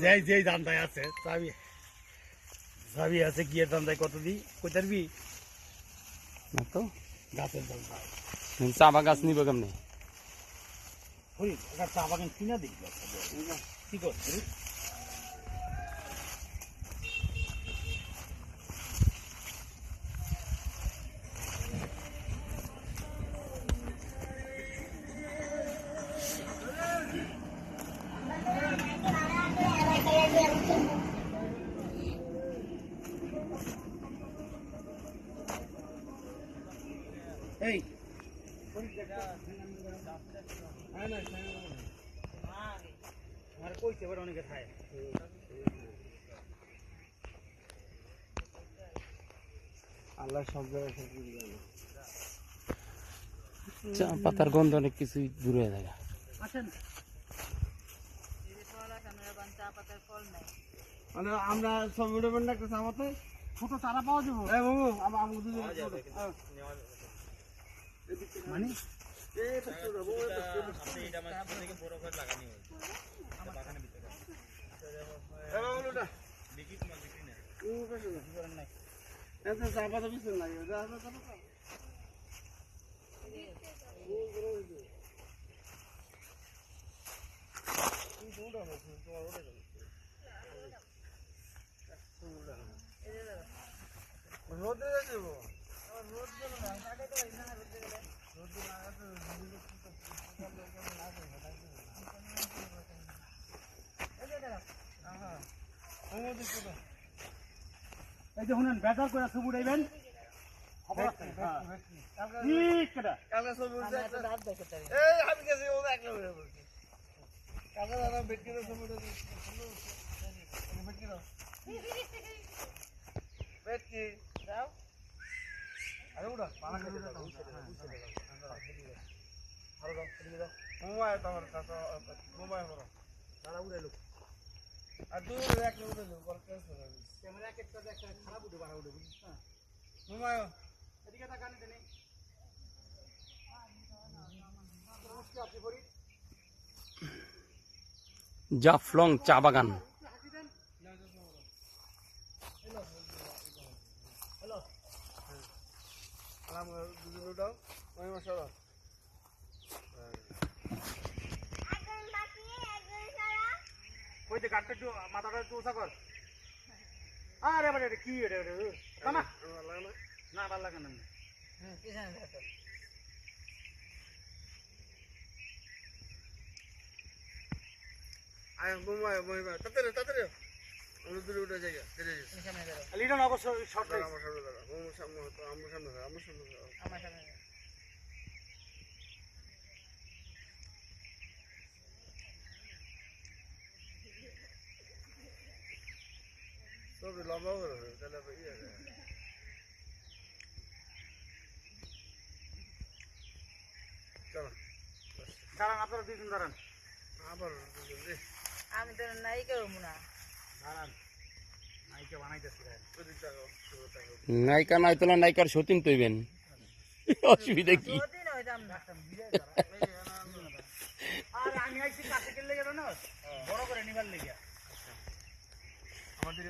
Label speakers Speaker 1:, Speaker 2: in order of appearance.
Speaker 1: যেই যেই দান্দায় আছে চাবি চাবি আছে গিয়ে দান্দায় কত দি কইতার বি
Speaker 2: না তো।
Speaker 1: গাছের দান্দায়।
Speaker 2: চা বা গাছ নিবে কেমনে?
Speaker 1: হই চা বাগান কিনা দিই? কি করছিস? এই। আমার কইছে এবার অনেকে খায়
Speaker 3: আল্লাহ সব জায়গায় সব কিছু জানে।
Speaker 2: চা পাতার গন্ধ অনেক কিছুই দূরে হয়ে যায়।
Speaker 1: আসেন।
Speaker 3: মানে আমরা সব একটা সামাতে
Speaker 1: ছোট চারা পাওয়া যাব?
Speaker 3: বাবু আমার দুজন
Speaker 1: মানে?
Speaker 3: চা পাতা বিছান লাগে যা যা চা পাতা রোদে যাব
Speaker 1: এই যে শুনেন বেজার করে সব উড়াইবেন খবর আছে হ্যাঁ। ঠিক কেটা
Speaker 3: কালকে সব উঠছে একটা এই আমি গেছি ও একলা হয়ে বলছি কালকে দাদা বেটকে দাও সব উঠে বেটকে দাও বেটকি দাও আরে উঠা পালা করে দাও। আরে দাও। এদিকে দাও মোবাইল মোবাইল করো দাদা উড়াইলো আর দূর একটা উঠে দাও বল কেস করে
Speaker 1: ক্যামেরা একটা একটা খারাপ উঠে বাড়া উঠে বুঝছিস না
Speaker 3: মোবাইল
Speaker 1: এদিকে তাকান দেনি
Speaker 2: জাফলং চা বাগান
Speaker 3: আলাম দুজন উঠাও ওই
Speaker 1: যে গাড়টা একটু মাথাটা একটু উঁচা কর। আরে বাবা এটা কি এটা এটা? কামা না। ভালো লাগে না।
Speaker 3: আয় মোবাইল মোবাইল তাড়াতাড়ি তাড়াতাড়ি। আমরা দূরে উঠে যাই ধীরে ধীরে
Speaker 1: লিডন অবশ্য শর্ট
Speaker 3: আমার সামনে দাঁড়া আমার সামনে আমার সামনে দাঁড়া। আমার সামনে দাঁড়া। সব লম্বা করে হবে, তাহলে ইয়ে। চলো
Speaker 1: দাঁড়ান আপনারা দুজন দাঁড়ান
Speaker 3: আবার দুজন
Speaker 4: আমি তো না
Speaker 1: দাঁড়ান।
Speaker 2: নায়িকা নাই তোলা নায়িকার সতীন তৈবেন অসুবিধা কি
Speaker 4: ওদিন
Speaker 1: আর আমি আইছি কাছে গেলে গেল না বড় করে নিবার লেগে
Speaker 3: আমাদের